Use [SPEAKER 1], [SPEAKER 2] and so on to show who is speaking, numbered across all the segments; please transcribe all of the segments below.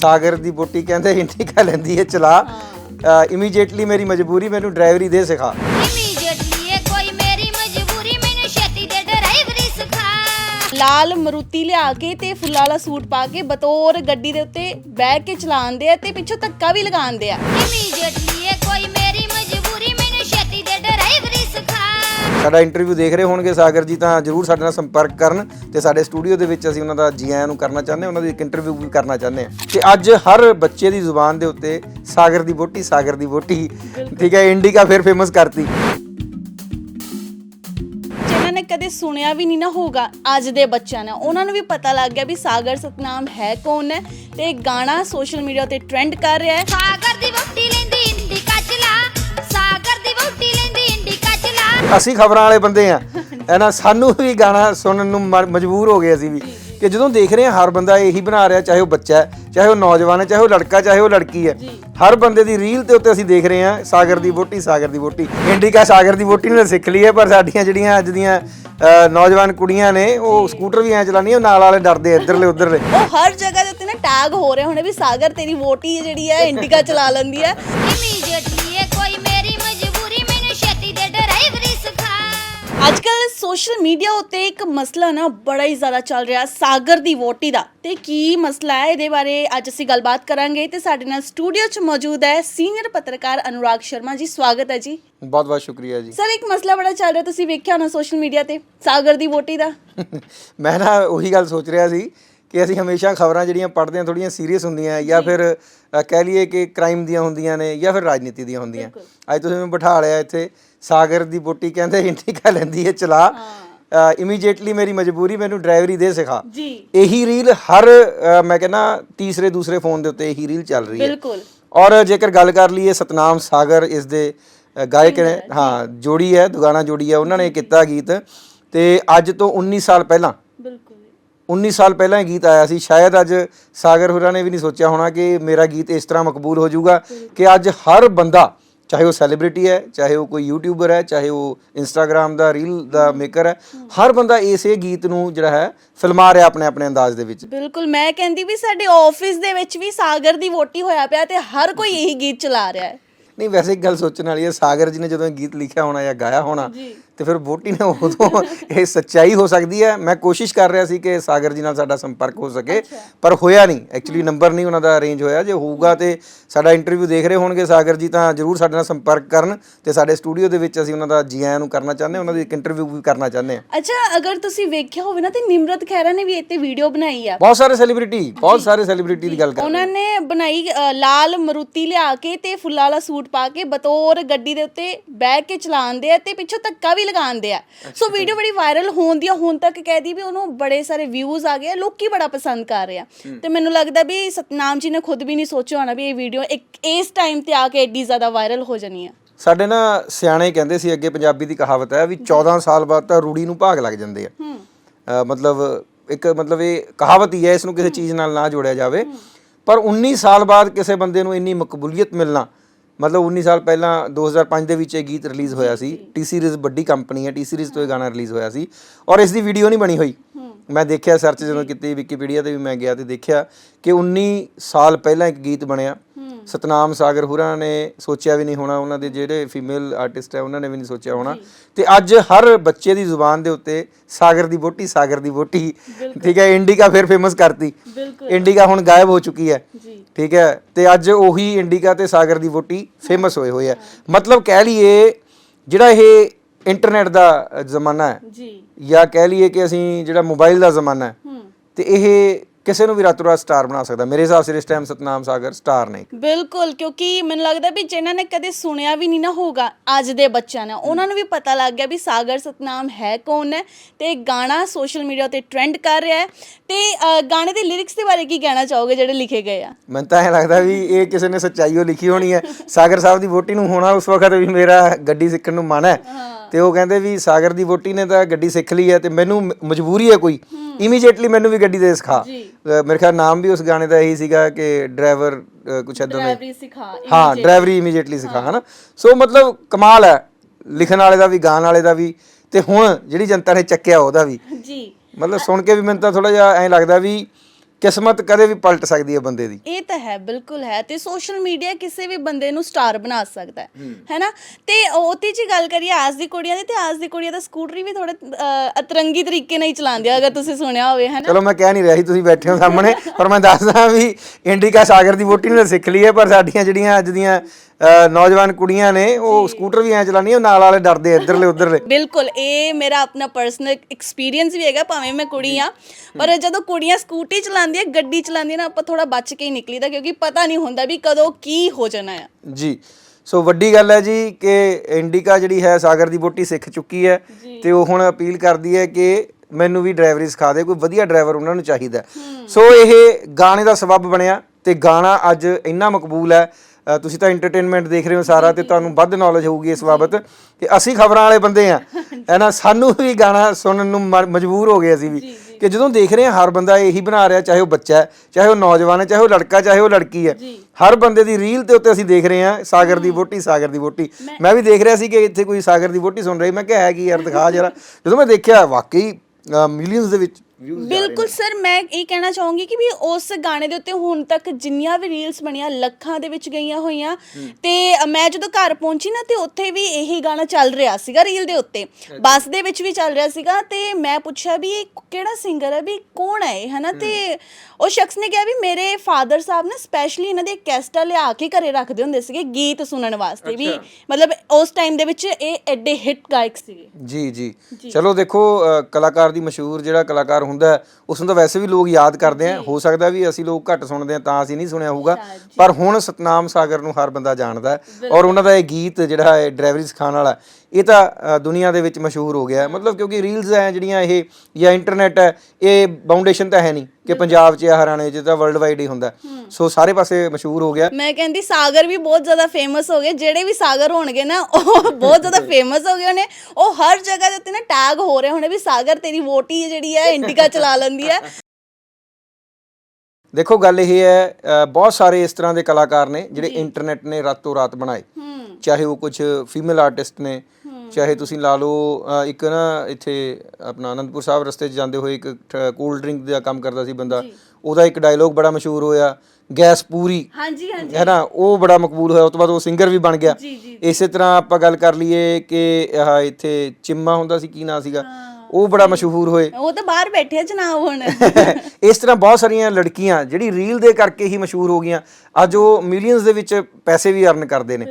[SPEAKER 1] ਸਾਗਰ ਦੀ ਬੋਟੀ ਕਹਿੰਦੇ ਇੰਡੀਕਾ ਲੈਂਦੀ ਹੈ। ਚਲਾ ਇਮੀਡੀਏਟਲੀ ਮੇਰੀ ਮਜਬੂਰੀ ਮੈਨੂੰ ਡਰਾਈਵਰੀ ਦੇ ਸਿਖਾ।
[SPEAKER 2] ਇਮੀਡੀਏਟਲੀ ਇਹ ਕੋਈ ਮੇਰੀ ਮਜਬੂਰੀ ਮੈਨੂੰ ਛੇਤੀ ਦੇ ਡਰਾਈਵਰੀ ਸਿਖਾ।
[SPEAKER 3] ਲਾਲ ਮਰੂਤੀ ਲਿਆ ਕੇ ਤੇ ਫੁੱਲਾਂ ਵਾਲਾ ਸੂਟ ਪਾ ਕੇ ਬਤੌਰ ਗੱਡੀ ਦੇ ਉੱਤੇ ਬਹਿ ਕੇ ਚਲਾਉਂਦੇ ਆ ਤੇ ਪਿੱਛੋਂ ਧੱਕਾ ਵੀ ਲਗਾਉਂਦੇ ਆ।
[SPEAKER 2] ਇਮੀਡੀਏਟਲੀ
[SPEAKER 1] ਸਾਡਾ ਇੰਟਰਵਿਊ ਦੇਖ ਰਹੇ ਹੋਣਗੇ ਸਾਗਰ ਜੀ ਤਾਂ ਜਰੂਰ ਸਾਡੇ ਨਾਲ ਸੰਪਰਕ ਕਰਨ ਤੇ ਸਾਡੇ ਸਟੂਡੀਓ ਦੇ ਵਿੱਚ ਅਸੀਂ ਉਹਨਾਂ ਦਾ ਜੀ ਆਇਆਂ ਨੂੰ ਕਰਨਾ ਚਾਹੁੰਦੇ ਹਾਂ ਉਹਨਾਂ ਦੀ ਇੱਕ ਇੰਟਰਵਿਊ ਵੀ ਕਰਨਾ ਚਾਹੁੰਦੇ ਹਾਂ। ਤੇ ਅੱਜ ਹਰ ਬੱਚੇ ਦੀ ਜ਼ੁਬਾਨ ਦੇ ਉੱਤੇ ਸਾਗਰ ਦੀ ਬੋਟੀ ਸਾਗਰ ਦੀ ਬੋਟੀ ਠੀਕ ਹੈ ਇੰਡੀਕਾ ਫਿਰ ਫੇਮਸ ਕਰਤੀ।
[SPEAKER 3] ਜਿਨ੍ਹਾਂ ਨੇ ਕਦੇ ਸੁਣਿਆ ਵੀ ਨਹੀਂ ਨਾ ਹੋਗਾ ਅੱਜ ਦੇ ਬੱਚਿਆਂ ਨੇ ਉਹਨਾਂ ਨੂੰ ਵੀ ਪਤਾ ਲੱਗ ਗਿਆ ਵੀ ਸਾਗਰ ਸਤਨਾਮ ਹੈ ਕੌਣ ਹੈ ਤੇ ਇਹ ਗਾਣਾ ਸੋਸ਼ਲ ਮੀਡੀਆ ਤੇ ਟ੍ਰੈਂਡ ਕਰ ਰਿਹਾ ਹੈ।
[SPEAKER 2] ਸਾਗਰ ਦੀ ਲੈਂਦੀ
[SPEAKER 1] ਅਸੀਂ ਖਬਰਾਂ ਵਾਲੇ ਬੰਦੇ ਆ। ਹੈ ਨਾ ਸਾਨੂੰ ਵੀ ਗਾਣਾ ਸੁਣਨ ਨੂੰ ਮਜਬੂਰ ਹੋ ਗਏ ਅਸੀਂ ਵੀ। ਕਿ ਜਦੋਂ ਦੇਖ ਰਹੇ ਹਾਂ ਹਰ ਬੰਦਾ ਇਹੀ ਬਣਾ ਰਿਹਾ ਚਾਹੇ ਉਹ ਬੱਚਾ ਹੈ ਚਾਹੇ ਉਹ ਨੌਜਵਾਨ ਹੈ ਚਾਹੇ ਉਹ ਲੜਕਾ ਚਾਹੇ ਉਹ ਲੜਕੀ ਹੈ। ਹਰ ਬੰਦੇ ਦੀ ਰੀਲ ਤੇ ਉੱਤੇ ਅਸੀਂ ਦੇਖ ਰਹੇ ਹਾਂ ਸਾਗਰ ਦੀ ਵੋਟੀ ਸਾਗਰ ਦੀ ਵੋਟੀ। ਇੰਡੀਕਾ ਸਾਗਰ ਦੀ ਵੋਟੀ ਨੇ ਸਿੱਖ ਲਈ ਹੈ ਪਰ ਸਾਡੀਆਂ ਜਿਹੜੀਆਂ ਅੱਜ ਦੀਆਂ ਨੌਜਵਾਨ ਕੁੜੀਆਂ ਨੇ ਉਹ ਸਕੂਟਰ ਵੀ ਐ ਚਲਾਉਂਦੀਆਂ ਉਹ ਨਾਲ ਵਾਲੇ ਡਰਦੇ ਇੱਧਰਲੇ ਉੱਧਰਲੇ।
[SPEAKER 3] ਉਹ ਹਰ ਜਗ੍ਹਾ ਦੇ ਉੱਤੇ ਨਾ ਟੈਗ ਹੋ ਰਹੇ ਹੋਣੇ ਵੀ ਸਾਗਰ ਤੇਰੀ ਵੋਟੀ ਜਿਹੜੀ ਹੈ ਇੰਡੀਕਾ ਚਲਾ ਲੈਂਦੀ ਹੈ।
[SPEAKER 2] ਇਮੀਡੀਏਟਲੀ
[SPEAKER 3] ਅੱਜ ਕੱਲ ਸੋਸ਼ਲ ਮੀਡੀਆ ਉੱਤੇ ਇੱਕ ਮਸਲਾ ਨਾ ਬੜਾ ਹੀ ਜ਼ਿਆਦਾ ਚੱਲ ਰਿਹਾ ਸਾਗਰ ਦੀ ਵੋਟੀ ਦਾ। ਤੇ ਕੀ ਮਸਲਾ ਹੈ ਇਹਦੇ ਬਾਰੇ ਅੱਜ ਅਸੀਂ ਗੱਲਬਾਤ ਕਰਾਂਗੇ ਤੇ ਸਾਡੇ ਨਾਲ ਸਟੂਡੀਓ 'ਚ ਮੌਜੂਦ ਹੈ ਸੀਨੀਅਰ ਪੱਤਰਕਾਰ ਅਨੁਰਾਗ ਸ਼ਰਮਾ ਜੀ ਸਵਾਗਤ ਹੈ ਜੀ।
[SPEAKER 1] ਬਹੁਤ ਬਹੁਤ ਸ਼ੁਕਰੀਆ ਜੀ।
[SPEAKER 3] ਸਰ ਇੱਕ ਮਸਲਾ ਬੜਾ ਚੱਲ ਰਿਹਾ ਤੁਸੀਂ ਵੇਖਿਆ ਹੋਣਾ ਸੋਸ਼ਲ ਮੀਡੀਆ ਤੇ ਸਾਗਰ ਦੀ ਵੋਟੀ ਦਾ।
[SPEAKER 1] ਮੈਂ ਨਾ ਉਹੀ ਗੱਲ ਸੋਚ ਰਿਹਾ ਸੀ ਕਿ ਅਸੀਂ ਹਮੇਸ਼ਾ ਖਬਰਾਂ ਜਿਹੜੀਆਂ ਪੜ੍ਹਦੇ ਹਾਂ ਥੋੜੀਆਂ ਸੀਰੀਅਸ ਹੁੰਦੀਆਂ ਜਾਂ ਫਿਰ ਅ, ਕਹਿ ਲਈਏ ਕਿ ਕ੍ਰਾਈਮ ਦੀਆਂ ਹੁੰਦੀਆਂ ਨੇ ਜਾਂ ਫਿਰ ਰਾਜਨੀਤੀ ਦੀਆਂ ਹੁੰਦੀਆਂ। ਅੱਜ ਤੁਸੀਂ ਮੈਨੂੰ ਬਿਠਾ ਲਿਆ ਇੱਥੇ ਸਾਗਰ ਦੀ ਬੋਟੀ ਕਹਿੰਦੇ ਇੰਡੀਕਾ ਲੈਂਦੀ ਹੈ ਚਲਾ। ਇਮੀਡੀਏਟਲੀ ਮੇਰੀ ਮਜਬੂਰੀ ਮੈਨੂੰ ਡਰਾਈਵਰੀ ਦੇ ਸਿਖਾ।
[SPEAKER 3] ਜੀ।
[SPEAKER 1] ਇਹੀ ਰੀਲ ਹਰ ਅ, ਮੈਂ ਕਹਿੰਦਾ ਤੀਸਰੇ ਦੂਸਰੇ ਫੋਨ ਦੇ ਉੱਤੇ ਇਹੀ ਰੀਲ ਚੱਲ ਰਹੀ ਹੈ।
[SPEAKER 3] ਬਿਲਕੁਲ।
[SPEAKER 1] ਔਰ ਜੇਕਰ ਗੱਲ ਕਰ ਲਈਏ ਸਤਨਾਮ ਸਾਗਰ ਇਸ ਦੇ ਅ, ਗਾਇਕ ਨੇ ਹਾਂ ਜੋੜੀ ਹੈ ਦੁਗਾਣਾ ਜੋੜੀ ਹੈ ਉਹਨਾਂ ਨੇ ਕੀਤਾ ਗੀਤ ਤੇ ਅੱਜ ਤੋਂ 19 ਸਾਲ ਪਹਿਲਾਂ
[SPEAKER 3] ਬਿਲਕੁਲ।
[SPEAKER 1] 19 ਸਾਲ ਪਹਿਲਾਂ ਇਹ ਗੀਤ ਆਇਆ ਸੀ। ਸ਼ਾਇਦ ਅੱਜ ਸਾਗਰ ਹੁਰਾਂ ਨੇ ਵੀ ਨਹੀਂ ਸੋਚਿਆ ਹੋਣਾ ਕਿ ਮੇਰਾ ਗੀਤ ਇਸ ਤਰ੍ਹਾਂ ਮਕਬੂਲ ਹੋ ਜਾਊਗਾ ਕਿ ਅੱਜ ਹਰ ਬੰਦਾ ਚਾਹੇ ਉਹ ਸੈਲੀਬ੍ਰਿਟੀ ਹੈ ਚਾਹੇ ਉਹ ਕੋਈ ਯੂਟਿਊਬਰ ਹੈ ਚਾਹੇ ਉਹ ਇੰਸਟਾਗ੍ਰam ਦਾ ਰੀਲ ਦਾ ਮੇਕਰ ਹੈ ਹਰ ਬੰਦਾ ਇਸੇ ਗੀਤ ਨੂੰ ਜਿਹੜਾ ਹੈ ਫਿਲਮਾ ਰਿਹਾ ਆਪਣੇ ਆਪਣੇ ਅੰਦਾਜ਼ ਦੇ ਵਿੱਚ।
[SPEAKER 3] ਬਿਲਕੁਲ ਮੈਂ ਕਹਿੰਦੀ ਵੀ ਸਾਡੇ ਆਫਿਸ ਦੇ ਵਿੱਚ ਵੀ ਸਾਗਰ ਦੀ ਵੋਟੀ ਹੋਇਆ ਪਿਆ ਤੇ ਹਰ ਕੋਈ ਇਹੀ ਗੀਤ ਚਲਾ ਰਿਹਾ ਹੈ।
[SPEAKER 1] ਨਹੀਂ ਵੈਸੇ ਇੱਕ ਗੱਲ ਸੋਚਣ ਵਾਲੀ ਹੈ ਸਾਗਰ ਜੀ ਨੇ ਜਦੋਂ ਇਹ ਗੀਤ ਲਿਖਿਆ ਹੋਣਾ ਜਾਂ ਗਾਇਆ ਹੋਣਾ ਤੇ ਫਿਰ ਵੋਟੀ ਨੇ ਉਦੋਂ ਇਹ ਸੱਚਾਈ ਹੋ ਸਕਦੀ ਹੈ। ਮੈਂ ਕੋਸ਼ਿਸ਼ ਕਰ ਰਿਹਾ ਸੀ ਕਿ ਸਾਗਰ ਜੀ ਨਾਲ ਸਾਡਾ ਸੰਪਰਕ ਹੋ ਸਕੇ ਪਰ ਹੋਇਆ ਨਹੀਂ। ਐਕਚੁਅਲੀ ਨੰਬਰ ਨਹੀਂ ਉਹਨਾਂ ਦਾ ਅਰੇਂਜ ਹੋਇਆ। ਜੇ ਹੋਊਗਾ ਤੇ ਸਾਡਾ ਇੰਟਰਵਿਊ ਦੇਖ ਰਹੇ ਹੋਣਗੇ ਸਾਗਰ ਜੀ ਤਾਂ ਜਰੂਰ ਸਾਡੇ ਨਾਲ ਸੰਪਰਕ ਕਰਨ ਤੇ ਸਾਡੇ ਸਟੂਡੀਓ ਦੇ ਵਿੱਚ ਅਸੀਂ ਉਹਨਾਂ ਦਾ ਜੀ ਆਇਆਂ ਨੂੰ ਕਰਨਾ ਚਾਹੁੰਦੇ ਹਾਂ ਉਹਨਾਂ ਦੀ ਇੱਕ ਇੰਟਰਵਿਊ ਵੀ ਕਰਨਾ ਚਾਹੁੰਦੇ ਹਾਂ।
[SPEAKER 3] ਅੱਛਾ ਅਗਰ ਤੁਸੀਂ ਵੇਖਿਆ ਹੋਵੇ ਨਾ ਤੇ ਨਿਮਰਤ ਖਹਿਰਾ ਨੇ ਵੀ ਇੱਥੇ ਵੀਡੀਓ ਬਣਾਈ ਆ।
[SPEAKER 1] ਬਹੁਤ ਸਾਰੇ ਸੈਲੀਬ੍ਰਿਟੀ ਬਹੁਤ ਸਾਰੇ ਸੈਲੀਬ੍ਰਿਟੀ ਦੀ ਗੱਲ ਕਰ
[SPEAKER 3] ਉਹਨਾਂ ਨੇ ਬਣਾਈ ਲਾਲ ਮਰੂਤੀ ਲਿਆ ਕੇ ਤੇ ਫੁੱਲਾਂ ਵਾਲਾ ਸੂਟ ਪਾ ਕੇ ਬਤੌਰ ਗੱਡੀ ਦੇ ਉੱਤੇ ਬਹਿ ਕੇ ਚਲਾਉਂਦੇ ਆ ਤੇ ਪਿੱਛੋਂ ਧੱਕਾ ਵੀ ਲਗਾਉਂਦੇ ਆ। ਸੋ ਵੀਡੀਓ ਬੜੀ ਵਾਇਰਲ ਹੋਣ ਦੀ ਆ, ਹੁਣ ਤੱਕ ਕਹਿਦੀ ਵੀ ਉਹਨੂੰ ਬੜੇ ਸਾਰੇ ਵਿਊਜ਼ ਆ ਗਏ ਆ, ਲੋਕੀ ਬੜਾ ਪਸੰਦ ਕਰ ਰਹੇ ਆ। ਤੇ ਮੈਨੂੰ ਲੱਗਦਾ ਵੀ ਸਤਨਾਮ ਜੀ ਨੇ ਖੁਦ ਵੀ ਨਹੀਂ ਸੋਚਿਆ ਹੋਣਾ ਵੀ ਇਹ ਵੀਡੀਓ ਇੱਕ ਇਸ ਟਾਈਮ ਤੇ ਆ ਕੇ ਏਡੀ ਜ਼ਿਆਦਾ ਵਾਇਰਲ ਹੋ ਜਾਣੀ ਆ।
[SPEAKER 1] ਸਾਡੇ ਨਾ ਸਿਆਣੇ ਕਹਿੰਦੇ ਸੀ ਅੱਗੇ ਪੰਜਾਬੀ ਦੀ ਕਹਾਵਤ ਹੈ ਵੀ 14 ਸਾਲ ਬਾਅਦ ਤਾਂ ਰੂੜੀ ਨੂੰ ਭਾਗ ਲੱਗ ਜਾਂਦੇ ਆ। ਅ, ਮਤਲਬ ਇੱਕ ਮਤਲਬ ਇਹ ਕਹਾਵਤ ਹੀ ਹੈ ਇਸ ਨੂੰ ਕਿਸੇ ਚੀਜ਼ ਨਾਲ ਨਾ ਜੋੜਿਆ ਜਾਵੇ। ਪਰ 19 ਸਾਲ ਬਾਅਦ ਕਿਸੇ ਬੰਦੇ ਨੂੰ ਇੰਨੀ ਮਕਬੂਲੀਅਤ ਮਿਲਣਾ ਮਤਲਬ 19 ਸਾਲ ਪਹਿਲਾਂ 2005 ਦੇ ਵਿੱਚ ਇਹ ਗੀਤ ਰਿਲੀਜ਼ ਹੋਇਆ ਸੀ। ਟੀ ਸੀਰੀਜ਼ ਵੱਡੀ ਕੰਪਨੀ ਹੈ ਟੀ ਸੀਰੀਜ਼ ਤੋਂ ਇਹ ਗਾਣਾ ਰਿਲੀਜ਼ ਹੋਇਆ ਸੀ। ਔਰ ਇਸ ਦੀ ਵੀਡੀਓ ਨਹੀਂ ਬਣੀ ਹੋਈ। ਮੈਂ ਦੇਖਿਆ ਸਰਚ ਜਦੋਂ ਕੀਤੀ ਵਿਕੀਪੀਡੀਆ ਤੇ ਵੀ ਮੈਂ ਗਿਆ ਤੇ ਦੇਖਿਆ ਕਿ 19 ਸਾਲ ਪਹਿਲਾਂ ਇੱਕ ਗੀਤ ਬਣਿਆ। ਸਤਨਾਮ ਸਾਗਰ ਹੁਰਾਂ ਨੇ ਸੋਚਿਆ ਵੀ ਨਹੀਂ ਹੋਣਾ ਉਹਨਾਂ ਦੇ ਜਿਹੜੇ ਫੀਮੇਲ ਆਰਟਿਸਟ ਹੈ ਉਹਨਾਂ ਨੇ ਵੀ ਨਹੀਂ ਸੋਚਿਆ ਹੋਣਾ। ਤੇ ਅੱਜ ਹਰ ਬੱਚੇ ਦੀ ਜ਼ੁਬਾਨ ਦੇ ਉੱਤੇ ਸਾਗਰ ਦੀ ਬੋਟੀ ਸਾਗਰ ਦੀ ਬੋਟੀ ਠੀਕ ਹੈ ਇੰਡੀਕਾ ਫਿਰ ਫੇਮਸ ਕਰਤੀ। ਇੰਡੀਕਾ ਹੁਣ ਗਾਇਬ ਹੋ ਚੁੱਕੀ ਹੈ। ਠੀਕ ਹੈ? ਤੇ ਅੱਜ ਉਹੀ ਇੰਡੀਕਾ ਤੇ ਸਾਗਰ ਦੀ ਵੋਟੀ ਫੇਮਸ ਹੋਏ ਹੋਏ ਆ। ਮਤਲਬ ਕਹਿ ਲਈਏ ਜਿਹੜਾ ਇਹ ਇੰਟਰਨੈਟ ਦਾ ਜ਼ਮਾਨਾ ਹੈ
[SPEAKER 3] ਜੀ।
[SPEAKER 1] ਜਾਂ ਕਹਿ ਲਈਏ ਕਿ ਅਸੀਂ ਜਿਹੜਾ ਮੋਬਾਈਲ ਦਾ ਜ਼ਮਾਨਾ ਹੈ। ਤੇ ਇਹ ਕਿਸੇ ਨੂੰ ਵੀ ਰਾਤੋਂ ਰਾਤ ਸਟਾਰ ਬਣਾ ਸਕਦਾ। ਮੇਰੇ ਹਿਸਾਬ ਸਿਰ ਇਸ ਟਾਈਮ ਸਤਨਾਮ ਸਾਗਰ ਸਟਾਰ ਨੇ।
[SPEAKER 3] ਬਿਲਕੁਲ ਕਿਉਂਕਿ ਮੈਨੂੰ ਲੱਗਦਾ ਵੀ ਜਿਨ੍ਹਾਂ ਨੇ ਕਦੇ ਸੁਣਿਆ ਵੀ ਨਹੀਂ ਨਾ ਹੋਗਾ ਅੱਜ ਦੇ ਬੱਚਿਆਂ ਨੇ ਉਹਨਾਂ ਨੂੰ ਵੀ ਪਤਾ ਲੱਗ ਗਿਆ ਵੀ ਸਾਗਰ ਸਤਨਾਮ ਹੈ ਕੌਣ ਹੈ ਤੇ ਗਾਣਾ ਸੋਸ਼ਲ ਮੀਡੀਆ ਤੇ ਟ੍ਰੈਂਡ ਕਰ ਰਿਹਾ ਹੈ। ਤੇ ਅ, ਗਾਣੇ ਦੇ ਲਿਰਿਕਸ ਦੇ ਬਾਰੇ ਕੀ ਕਹਿਣਾ ਚਾਹੋਗੇ ਜਿਹੜੇ ਲਿਖੇ ਗਏ ਆ?
[SPEAKER 1] ਮੈਨੂੰ ਤਾਂ ਐਂ ਲੱਗਦਾ ਵੀ ਇਹ ਕਿਸੇ ਨੇ ਸੱਚਾਈਓ ਲਿਖੀ ਹੋਣੀ ਹੈ। ਸਾਗਰ ਸਾਹਿਬ ਦੀ ਵੋਟੀ ਨੂੰ ਹੋਣਾ ਉਸ ਵਕਤ ਵੀ ਮੇਰਾ ਗੱਡੀ ਸਿੱਖਣ ਨੂੰ ਮਨ ਹੈ। ਤੇ ਉਹ ਕਹਿੰਦੇ ਵੀ ਸਾਗਰ ਦੀ ਵੋਟੀ ਨੇ ਤਾਂ ਗੱਡੀ ਸਿੱਖ ਲਈ ਹੈ ਤੇ ਮੈਨੂੰ ਮਜਬੂਰੀ ਹੈ ਕੋਈ। ਇਮੀਡੀਏਟਲੀ ਮੈਨੂੰ ਵੀ ਗੱਡੀ ਦੇ ਸਿਖਾ। ਮੇਰੇ ਖਿਆਲ ਨਾਮ ਵੀ ਉਸ ਗਾਣੇ ਦਾ ਇਹੀ ਸੀਗਾ ਕਿ ਡਰਾਈਵਰ ਕੁਛ ਇਦਾਂ ਦਾ ਹੀ।
[SPEAKER 3] ਡਰਾਈਵਰੀ ਸਿਖਾ
[SPEAKER 1] ਹਾਂ ਡਰਾਈਵਰੀ ਇਮੀਡੀਏਟਲੀ ਸਿਖਾ ਹਨਾ। ਸੋ ਮਤਲਬ ਕਮਾਲ ਹੈ। ਲਿਖਣ ਵਾਲੇ ਦਾ ਵੀ ਗਾਣ ਵਾਲੇ ਦਾ ਵੀ ਤੇ ਹੁਣ ਜਿਹੜੀ ਜਨਤਾ ਨੇ ਚੱਕਿਆ ਉਹਦਾ ਵੀ।
[SPEAKER 3] ਜੀ।
[SPEAKER 1] ਮਤਲਬ ਸੁਣ ਕੇ ਵੀ ਮੈਨੂੰ ਤਾਂ ਥੋੜਾ ਜਿਹਾ ਐਂ ਲੱਗਦਾ ਵੀ ਕਿਸਮਤ ਕਦੇ ਵੀ ਪਲਟ ਸਕਦੀ ਹੈ ਬੰਦੇ ਦੀ।
[SPEAKER 3] ਇਹ ਤਾਂ ਹੈ ਬਿਲਕੁਲ ਹੈ। ਤੇ ਸੋਸ਼ਲ ਮੀਡੀਆ ਕਿਸੇ ਵੀ ਬੰਦੇ ਨੂੰ ਸਟਾਰ ਬਣਾ ਸਕਦਾ ਹੈ ਹੈਨਾ ਤੇ ਉਹਤੀ ਜੀ ਗੱਲ ਕਰੀਏ ਆਜ ਦੀ ਕੁੜੀਆਂ ਦੀ ਤੇ ਆਜ ਦੀ ਕੁੜੀਆਂ ਦਾ ਸਕੂਟਰੀ ਵੀ ਥੋੜੇ ਅਤਰੰਗੀ ਤਰੀਕੇ ਨਾਲ ਹੀ ਚਲਾਉਂਦੇ ਆ ਅਗਰ ਤੁਸੀਂ ਸੁਣਿਆ ਹੋਵੇ ਹੈਨਾ
[SPEAKER 1] ਚਲੋ ਮੈਂ ਕਹਿ ਨਹੀਂ ਰਿਹਾ ਸੀ ਤੁਸੀਂ ਬੈਠੇ ਹੋ ਸਾਹਮਣੇ ਪਰ ਮੈਂ ਦੱਸਦਾ ਵੀ ਇੰਡੀਕਾ ਸਾਗਰ ਦੀ ਵੋਟੀ ਨੇ ਸਿੱਖ ਲਈ ਹੈ ਪਰ ਸਾਡੀਆਂ ਜਿਹੜੀਆਂ ਅੱਜ ਦੀਆਂ ਨੌਜਵਾਨ ਕੁੜੀਆਂ ਨੇ ਉਹ ਸਕੂਟਰ ਵੀ ਐ ਚਲਾਉਣੀ ਉਹ ਨਾਲ ਵਾਲੇ ਡਰਦੇ ਇੱਧਰਲੇ ਉੱਧਰਲੇ।
[SPEAKER 3] ਬਿਲਕੁਲ ਇਹ ਮੇਰਾ ਆਪਣਾ ਪਰਸਨਲ ਐਕਸਪੀਰੀਅੰਸ ਵੀ ਹੈਗਾ ਭਾਵੇਂ ਮੈਂ ਕੁੜੀ ਆ ਪਰ ਜਦੋਂ ਕੁੜੀਆਂ ਸਕੂਟੀ ਚਲਾਉਂਦੀਆਂ ਗੱਡੀ ਚਲਾਉਂਦੀਆਂ ਨਾ ਆਪਾਂ ਥੋੜਾ ਬਚ ਕੇ ਹੀ ਨਿਕਲੀਦਾ ਕਿਉਂਕਿ ਪਤਾ ਨਹੀਂ ਹੁੰਦਾ ਵੀ ਕਦੋਂ ਕੀ ਹੋ ਜਾਣਾ ਆ।
[SPEAKER 1] ਜੀ। ਸੋ ਵੱਡੀ ਗੱਲ ਹੈ ਜੀ ਕਿ ਇੰਡੀਕਾ ਜਿਹੜੀ ਹੈ ਸਾਗਰ ਦੀ ਵੋਟੀ ਸਿੱਖ ਚੁੱਕੀ ਹੈ ਤੇ ਉਹ ਹੁਣ ਅਪੀਲ ਕਰਦੀ ਹੈ ਕਿ ਮੈਨੂੰ ਵੀ ਡਰਾਈਵਰੀ ਸਿਖਾ ਦੇ ਕੋਈ ਵਧੀਆ ਡਰਾਈਵਰ ਉਹਨਾਂ ਨੂੰ ਚਾਹੀਦਾ। ਸੋ ਇਹ ਗਾਣੇ ਦਾ ਸਬਬ ਬਣਿਆ ਤੇ ਗਾਣਾ ਅੱਜ ਇੰਨਾ ਮਕਬੂਲ ਹੈ ਤੁਸੀਂ ਤਾਂ ਐਂਟਰਟੇਨਮੈਂਟ ਦੇਖ ਰਹੇ ਹੋ ਸਾਰਾ ਤੇ ਤੁਹਾਨੂੰ ਵੱਧ ਨੌਲੇਜ ਹੋਊਗੀ ਇਸ ਬਾਬਤ ਕਿ ਅਸੀਂ ਖਬਰਾਂ ਵਾਲੇ ਬੰਦੇ ਆ ਹੈ ਨਾ? ਸਾਨੂੰ ਵੀ ਗਾਣਾ ਸੁਣਨ ਨੂੰ ਮਜਬੂਰ ਹੋ ਗਏ ਅਸੀਂ ਵੀ। ਕਿ ਜਦੋਂ ਦੇਖ ਰਹੇ ਹਾਂ ਹਰ ਬੰਦਾ ਇਹੀ ਬਣਾ ਰਿਹਾ ਚਾਹੇ ਉਹ ਬੱਚਾ ਹੈ ਚਾਹੇ ਉਹ ਨੌਜਵਾਨ ਹੈ ਚਾਹੇ ਉਹ ਲੜਕਾ ਚਾਹੇ ਉਹ ਲੜਕੀ ਹੈ। ਹਰ ਬੰਦੇ ਦੀ ਰੀਲ ਦੇ ਉੱਤੇ ਅਸੀਂ ਦੇਖ ਰਹੇ ਹਾਂ ਸਾਗਰ ਦੀ ਵੋਟੀ ਸਾਗਰ ਦੀ ਵੋਟੀ ਮੈਂ ਵੀ ਦੇਖ ਰਿਹਾ ਸੀ ਕਿ ਇੱਥੇ ਕੋਈ ਸਾਗਰ ਦੀ ਵੋਟੀ ਸੁਣ ਰਹੀ। ਮੈਂ ਕਿਹਾ ਹੈ ਕੀ ਯਾਰ ਦਿਖਾ ਜਰਾ। ਜਦੋਂ ਮੈਂ ਦੇਖਿਆ ਵਾਕਈ ਮਿਲੀਅਨਸ ਦੇ ਵਿੱਚ ਵਿਊਜ਼
[SPEAKER 3] ਬਿਲਕੁਲ ਸਰ ਮੈਂ ਇਹ ਕਹਿਣਾ ਚਾਹੂੰਗੀ ਕਿ ਵੀ ਉਸ ਗਾਣੇ ਦੇ ਉੱਤੇ ਹੁਣ ਤੱਕ ਜਿੰਨੀਆਂ ਵੀ ਰੀਲਸ ਬਣੀਆਂ ਲੱਖਾਂ ਦੇ ਵਿੱਚ ਗਈਆਂ ਹੋਈਆਂ ਤੇ ਮੈਂ ਜਦੋਂ ਘਰ ਪਹੁੰਚੀ ਨਾ ਤੇ ਉੱਥੇ ਵੀ ਇਹੀ ਗਾਣਾ ਚੱਲ ਰਿਹਾ ਸੀਗਾ ਰੀਲ ਦੇ ਉੱਤੇ। ਬੱਸ ਦੇ ਵਿੱਚ ਵੀ ਚੱਲ ਰਿਹਾ ਸੀਗਾ ਤੇ ਮੈਂ ਪੁੱਛਿਆ ਵੀ ਇਹ ਕਿਹੜਾ ਸਿੰਗਰ ਹੈ ਵੀ ਕੌਣ ਹੈ ਇਹ ਹਨਾ? ਤੇ ਉਹ ਸ਼ਖਸ ਨੇ ਕਿਹਾ ਵੀ ਮੇਰੇ ਫਾਦਰ ਸਾਹਿਬ ਨਾ ਸਪੈਸ਼ਲੀ ਇਹਨਾਂ ਦੇ ਕੈਸਟਾ ਲਿਆ ਕੇ ਘਰੇ ਰੱਖਦੇ ਹੁੰਦੇ ਸੀਗੇ ਗੀਤ ਸੁਣਨ ਵਾਸਤੇ ਵੀ। ਮਤਲਬ ਉਸ ਟਾਈਮ ਦੇ ਵਿੱਚ ਇਹ ਐਡੇ ਹਿੱਟ ਗਾਇਕ ਸੀਗੇ।
[SPEAKER 1] ਜੀ ਜੀ। ਚਲੋ ਦੇਖੋ ਕਲਾਕਾਰ ਦੀ ਮਸ਼ਹੂਰ ਜਿਹੜਾ ਕਲਾਕਾਰ ਹੁੰਦਾ ਉਸ ਨੂੰ ਤਾਂ ਵੈਸੇ ਵੀ ਲੋਕ ਯਾਦ ਕਰਦੇ ਆ। ਹੋ ਸਕਦਾ ਵੀ ਅਸੀਂ ਲੋਕ ਘੱਟ ਸੁਣਦੇ ਆ ਤਾਂ ਅਸੀਂ ਨਹੀਂ ਸੁਣਿਆ ਹੋਊਗਾ। ਪਰ ਹੁਣ ਸਤਨਾਮ ਸਾਗਰ ਨੂੰ ਹਰ ਬੰਦਾ ਜਾਣਦਾ ਔਰ ਉਹਨਾਂ ਦਾ ਇਹ ਗੀਤ ਜਿਹੜਾ ਹੈ ਡਰਾਈਵਰੀ ਸਿਖਾਉਣ ਵਾਲਾ ਇਹ ਤਾਂ ਦੁਨੀਆ ਦੇ ਵਿੱਚ ਮਸ਼ਹੂਰ ਹੋ ਗਿਆ। ਮਤਲਬ ਕਿਉਂਕਿ ਰੀਲਸ ਹੈ ਜਿਹੜੀਆਂ ਇਹ ਜਾਂ ਇੰਟਰਨੈਟ ਹੈ ਇਹ ਬਾਉਂਡੇਸ਼ਨ ਤਾਂ ਹੈ ਨਹੀਂ ਕਿ ਪੰਜਾਬ 'ਚ ਜਾਂ ਹਰਿਆਣੇ 'ਚ ਤਾਂ ਵਰਲਡ ਵਾਈਡ ਹੀ ਹੁੰਦਾ। ਸੋ ਸਾਰੇ ਪਾਸੇ ਮਸ਼ਹੂਰ ਹੋ ਗਿਆ।
[SPEAKER 3] ਮੈਂ ਕਹਿੰਦੀ ਸਾਗਰ ਵੀ ਬਹੁਤ ਜ਼ਿਆਦਾ ਫੇਮਸ ਹੋ ਗਏ। ਜਿਹੜੇ ਵੀ ਸਾਗਰ ਹੋਣਗੇ ਨਾ ਉਹ ਬਹੁਤ ਜ਼ਿਆਦਾ ਫੇਮਸ ਹੋ ਗਏ ਹੋਣੇ। ਉਹ ਹਰ ਜਗ੍ਹਾ ਦੇ ਉੱਤੇ ਨਾ ਟੈਗ ਹੋ ਰਹੇ ਹੋਣੇ ਵੀ ਸਾਗਰ ਤੇਰੀ ਵੋਟੀ ਜਿਹੜੀ ਹੈ ਇੰਡੀਕਾ ਚਲਾ ਲੈਂਦੀ ਹੈ
[SPEAKER 1] ਦੇਖੋ ਗੱਲ ਇਹ ਹੈ ਬਹੁਤ ਸਾਰੇ ਇਸ ਤਰ੍ਹਾਂ ਦੇ ਕਲਾਕਾਰ ਨੇ ਜਿਹੜੇ ਇੰਟਰਨੈਟ ਨੇ ਰਾਤੋਂ ਰਾਤ ਬਣਾਏ। ਚਾਹੇ ਉਹ ਕੁਝ ਫੀਮੇਲ ਆਰਟਿਸਟ ਨੇ ਚਾਹੇ ਤੁਸੀਂ ਲਾ ਲਓ ਇੱਕ ਨਾ ਇੱਥੇ ਆਪਣਾ ਅਨੰਦਪੁਰ ਸਾਹਿਬ ਰਸਤੇ 'ਚ ਜਾਂਦੇ ਹੋਏ ਇੱਕ ਕੋਲਡ ਡਰਿੰਕ ਦਾ ਕੰਮ ਕਰਦਾ ਸੀ ਬੰਦਾ ਉਹਦਾ ਇੱਕ ਡਾਇਲੋਗ ਬੜਾ ਮਸ਼ਹੂਰ ਹੋਇਆ। ਗੈਸ ਪੂਰੀ
[SPEAKER 3] ਹਾਂਜੀ ਹਾਂਜੀ।
[SPEAKER 1] ਹੈ ਨਾ ਉਹ ਬੜਾ ਮਕਬੂਲ ਹੋਇਆ ਉਸ ਤੋਂ ਬਾਅਦ ਉਹ ਸਿੰਗਰ ਵੀ ਬਣ ਗਿਆ। ਇਸੇ ਤਰ੍ਹਾਂ ਆਪਾਂ ਗੱਲ ਕਰ ਲਈਏ ਕਿ ਆਹ ਇੱਥੇ ਚਿੰਮਾ ਹੁੰਦਾ ਸੀ ਕੀ ਨਾਂ ਸੀਗਾ? ਉਹ ਬੜਾ ਮਸ਼ਹੂਰ ਹੋਏ।
[SPEAKER 3] ਉਹ ਤਾਂ ਬਾਹਰ ਬੈਠੇ ਆ ਜਨਾਬ ਹੁਣ।
[SPEAKER 1] ਇਸ ਤਰ੍ਹਾਂ ਬਹੁਤ ਸਾਰੀਆਂ ਲੜਕੀਆਂ ਜਿਹੜੀ ਰੀਲ ਦੇ ਕਰਕੇ ਹੀ ਮਸ਼ਹੂਰ ਹੋ ਗਈਆਂ ਅੱਜ ਉਹ ਮਿਲੀਅਨਸ ਦੇ ਵਿੱਚ ਪੈਸੇ ਵੀ ਅਰਨ ਕਰਦੇ ਨੇ।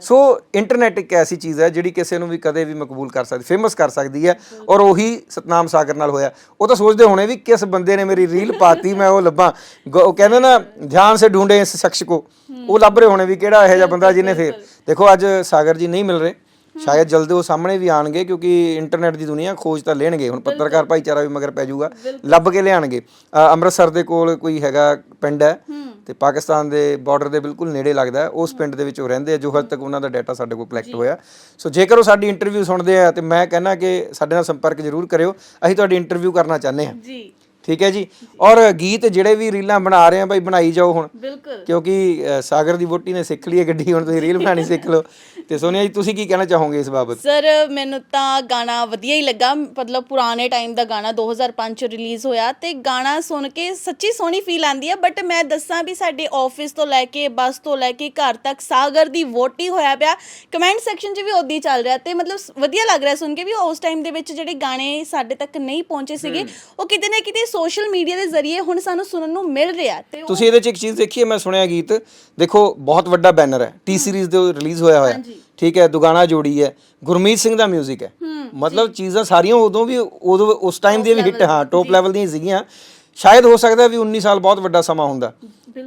[SPEAKER 1] ਸੋ ਇੰਟਰਨੈਟ ਇੱਕ ਐਸੀ ਚੀਜ਼ ਹੈ ਜਿਹੜੀ ਕਿਸੇ ਨੂੰ ਵੀ ਕਦੇ ਵੀ ਮਕਬੂਲ ਕਰ ਸਕਦੀ ਫੇਮਸ ਕਰ ਸਕਦੀ ਹੈ ਔਰ ਉਹੀ ਸਤਨਾਮ ਸਾਗਰ ਨਾਲ ਹੋਇਆ। ਉਹ ਤਾਂ ਸੋਚਦੇ ਹੋਣੇ ਵੀ ਕਿਸ ਬੰਦੇ ਨੇ ਮੇਰੀ ਰੀਲ ਪਾਤੀ ਮੈਂ ਉਹ ਲੱਭਾਂ। ਗ- ਉਹ ਕਹਿੰਦੇ ਨਾ ਧਿਆਨ ਸੇ ਢੂੰਡੇ ਇਸ ਸ਼ਖਸ ਕੋ। ਉਹ ਲੱਭ ਰਹੇ ਹੋਣੇ ਵੀ ਕਿਹੜਾ ਇਹੋ ਜਿਹਾ ਬੰਦਾ ਜਿਹਨੇ ਫੇਰ। ਦੇਖੋ ਅੱਜ ਸਾਗਰ ਜੀ ਨਹੀਂ ਮਿਲ ਰਹੇ। ਸ਼ਾਇਦ ਜਲਦੀ ਉਹ ਸਾਹਮਣੇ ਵੀ ਆਣਗੇ ਕਿਉਂਕਿ ਇੰਟਰਨੈਟ ਦੀ ਦੁਨੀਆ ਖੋਜ ਤਾਂ ਲੈਣਗੇ। ਹੁਣ ਪੱਤਰਕਾਰ ਭਾਈਚਾਰਾ ਵੀ ਮਗਰ ਪੈ ਜਾਊਗਾ। ਲੱਭ ਕੇ ਲਿਆਣਗੇ। ਅੰਮ੍ਰਿਤਸਰ ਦੇ ਕੋਲ ਕੋਈ ਹੈਗਾ ਪਿੰਡ ਹੈ ਤੇ ਪਾਕਿਸਤਾਨ ਦੇ ਬਾਰਡਰ ਦੇ ਬਿਲਕੁਲ ਨੇੜੇ ਲੱਗਦਾ ਉਸ ਪਿੰਡ ਦੇ ਵਿੱਚ ਉਹ ਰਹਿੰਦੇ ਆ। ਜੋ ਹਜੇ ਤੱਕ ਉਹਨਾਂ ਦਾ ਡਾਟਾ ਸਾਡੇ ਕੋਲ ਕਲੈਕਟ ਹੋਇਆ। ਸੋ ਜੇਕਰ ਉਹ ਸਾਡੀ ਇੰਟਰਵਿਊ ਸੁਣਦੇ ਆ ਤੇ ਮੈਂ ਕਹਿੰਦਾ ਕਿ ਸਾਡੇ ਨਾਲ ਸੰਪਰਕ ਜ਼ਰੂਰ ਕਰਿਓ। ਅਸੀਂ ਤੁਹਾਡੀ ਇੰਟਰਵਿਊ ਕਰਨਾ ਚਾਹੁੰਦੇ ਹਾਂ।
[SPEAKER 3] ਜੀ।
[SPEAKER 1] ਠੀਕ ਹੈ ਜੀ? ਔਰ ਗੀਤ ਜਿਹੜੇ ਵੀ ਰੀਲਾਂ ਬਣਾ ਰਹੇ ਆ ਭਾਈ ਬਣਾਈ ਜਾਓ ਹੁਣ।
[SPEAKER 3] ਬਿਲਕੁਲ।
[SPEAKER 1] ਕਿਉਂਕਿ ਅ, ਸਾਗਰ ਦੀ ਵੋਟੀ ਨੇ ਸਿੱਖ ਲਈ ਹੈ ਗੱਡੀ ਹੁਣ ਤੁਸੀਂ ਰੀਲ ਬਣਾਣੀ ਸਿੱਖ ਲਓ। ਤੇ ਸੋਨੀਆ ਜੀ ਤੁਸੀਂ ਕੀ ਕਹਿਣਾ ਚਾਹੋਗੇ ਇਸ ਬਾਬਤ?
[SPEAKER 3] ਸਰ ਮੈਨੂੰ ਤਾਂ ਗਾਣਾ ਵਧੀਆ ਹੀ ਲੱਗਾ। ਮਤਲਬ ਪੁਰਾਣੇ ਟਾਈਮ ਦਾ ਗਾਣਾ 2005 ਚ ਰਿਲੀਜ਼ ਹੋਇਆ ਤੇ ਗਾਣਾ ਸੁਣ ਕੇ ਸੱਚੀ ਸੋਹਣੀ ਫੀਲ ਆਂਦੀ ਹੈ ਬਟ ਮੈਂ ਦੱਸਾਂ ਵੀ ਸਾਡੇ ਆਫਿਸ ਤੋਂ ਲੈ ਕੇ ਬੱਸ ਤੋਂ ਲੈ ਕੇ ਘਰ ਤੱਕ ਸਾਗਰ ਦੀ ਵੋਟੀ ਹੋਇਆ ਪਿਆ। ਕਮੈਂਟ ਸੈਕਸ਼ਨ 'ਚ ਵੀ ਉਦੀ ਚੱਲ ਰਿਹਾ ਤੇ ਮਤਲਬ ਵਧੀਆ ਲੱਗ ਰਿਹਾ ਸੁਣ ਕੇ ਵੀ ਉਸ ਟਾਈਮ ਦੇ ਵਿੱਚ ਜਿਹੜੇ ਗਾਣੇ ਸਾਡੇ ਤੱਕ ਨਹੀਂ ਪਹੁੰਚੇ ਸੀਗੇ ਉਹ ਕਿਤੇ ਨਾ ਕਿਤੇ ਸੋਸ਼ਲ ਮੀਡੀਆ ਦੇ ਜ਼ਰੀਏ ਹੁਣ ਸਾਨੂੰ ਸੁਣਨ ਨੂੰ ਮਿਲ ਰਿਹਾ ਤੇ ਉਹ-
[SPEAKER 1] ਤੁਸੀਂ ਇਹਦੇ ਚ ਇੱਕ ਚੀਜ਼ ਦੇਖੀ ਹੈ ਮੈਂ ਸੁਣਿਆ ਗੀਤ। ਦੇਖੋ ਬਹੁਤ ਵੱਡਾ ਬੈਨਰ ਹੈ। ਟੀ ਸੀਰੀਜ਼ ਦੇ ਰਿਲੀਜ਼ ਹੋਇਆ ਹੋਇਆ। ਠੀਕ ਹੈ ਦੁਗਾਣਾ ਜੋੜੀ ਹੈ। ਗੁਰਮੀਤ ਸਿੰਘ ਦਾ 뮤직 ਹੈ ਮਤਲਬ ਚੀਜ਼ਾਂ ਸਾਰੀਆਂ ਉਦੋਂ ਵੀ ਉਦੋਂ ਉਸ ਟਾਈਮ ਦੀਆਂ ਵੀ ਹਿੱਟ ਹਾਂ ਟੌਪ ਲੈਵਲ ਦੀਆਂ ਸੀਗੀਆਂ। ਸ਼ਾਇਦ ਹੋ ਸਕਦਾ ਵੀ 19 ਸਾਲ ਬਹੁਤ ਵੱਡਾ ਸਮਾਂ ਹੁੰਦਾ।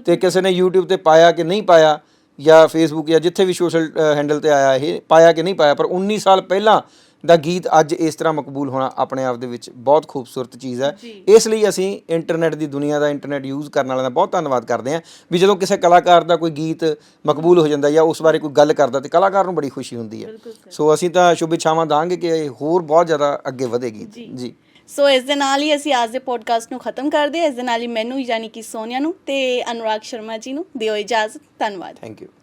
[SPEAKER 1] ਤੇ ਕਿਸੇ ਨੇ YouTube ਤੇ ਪਾਇਆ ਕਿ ਨਹੀਂ ਪਾਇਆ ਜਾਂ Facebook ਜਾਂ ਜਿੱਥੇ ਵੀ ਸੋਸ਼ਲ ਹੈਂਡਲ ਤੇ ਆਇਆ ਇਹ ਪਾਇਆ ਕਿ ਨਹੀਂ ਪਾਇਆ ਪਰ 19 ਸਾਲ ਪਹਿਲਾਂ ਦਾ ਗੀਤ ਅੱਜ ਇਸ ਤਰ੍ਹਾਂ ਮਕਬੂਲ ਹੋਣਾ ਆਪਣੇ ਆਪ ਦੇ ਵਿੱਚ ਬਹੁਤ ਖੂਬਸੂਰਤ ਚੀਜ਼ ਹੈ। ਇਸ ਲਈ ਅਸੀਂ ਇੰਟਰਨੈਟ ਦੀ ਦੁਨੀਆ ਦਾ ਇੰਟਰਨੈਟ ਯੂਜ਼ ਕਰਨ ਵਾਲਿਆਂ ਦਾ ਬਹੁਤ ਧੰਨਵਾਦ ਕਰਦੇ ਹਾਂ ਵੀ ਜਦੋਂ ਕਿਸੇ ਕਲਾਕਾਰ ਦਾ ਕੋਈ ਗੀਤ ਮਕਬੂਲ ਹੋ ਜਾਂਦਾ ਜਾਂ ਉਸ ਬਾਰੇ ਕੋਈ ਗੱਲ ਕਰਦਾ ਤੇ ਕਲਾਕਾਰ ਨੂੰ ਬੜੀ ਖੁਸ਼ੀ ਹੁੰਦੀ ਹੈ। ਸੋ ਅਸੀਂ ਤਾਂ ਸ਼ੁਭ ਇੱਛਾਵਾਂ ਦਾਂਗੇ ਕਿ ਇਹ ਹੋਰ ਬਹੁਤ ਜ਼ਿਆਦਾ ਅੱਗੇ ਵਧੇਗੀ। ਜੀ।
[SPEAKER 3] ਸੋ ਇਸ ਦੇ ਨਾਲ ਹੀ ਅਸੀਂ ਅੱਜ ਦੇ ਪੋਡਕਾਸਟ ਨੂੰ ਖਤਮ ਕਰਦੇ ਹਾਂ। ਇਸ ਦੇ ਨਾਲ ਹੀ ਮੈਨੂੰ ਯਾਨੀ ਕਿ ਸੋਨੀਆ ਨੂੰ ਤੇ ਅਨੁਰਾਗ ਸ਼ਰਮਾ ਜੀ ਨੂੰ ਦਿਓ ਇਜਾਜ਼ਤ। ਧੰਨਵਾਦ।
[SPEAKER 1] Thank you